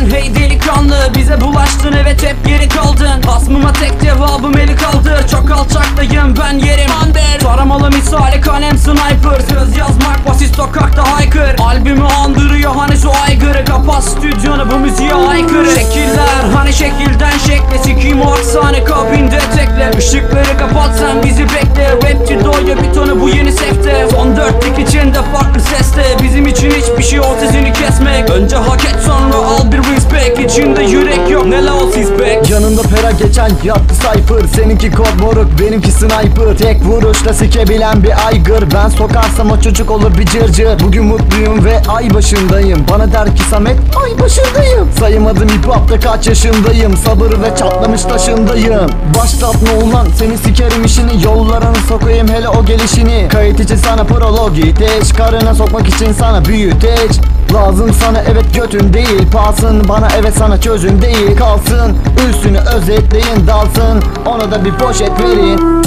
kaldın Hey delikanlı bize bulaştın evet hep geri kaldın. Basmıma tek cevabım eli kaldır Çok alçaktayım ben yerim. Under Taramalı misali kalem sniper Söz yazmak basit sokakta haykır. Albümü andırıyor hani şu aygırı. Kapat stüdyonu bu müziğe aykırı. Şekiller hani şekilden şekle Sikiyim o aksane kabinde tekle. Işıkları kapat sen bir kesmek. Önce hak et sonra al bir respect. İçinde yürek yok ne la o back. Yanında pera geçen yattı cypher. Seninki kod moruk benimki sniper. Tek vuruşla sikebilen bir aygır Ben sokarsam o çocuk olur bir cırcır. Bugün mutluyum ve ay başındayım. Bana der ki Samet ay başındayım. Sayamadım hip hopta kaç yaşındayım? Sabır ve çatlamış taşındayım. Başlatma ulan seni sikerim işini. Yollarını sokayım hele o gelişini. Kayıt için sana prolog iteç Karına sokmak için sana büyüteç Lazım sana evet götün değil Pahasın bana evet sana çözüm değil. Kalsın üstünü özetleyin dalsın. Ona da bir poşet verin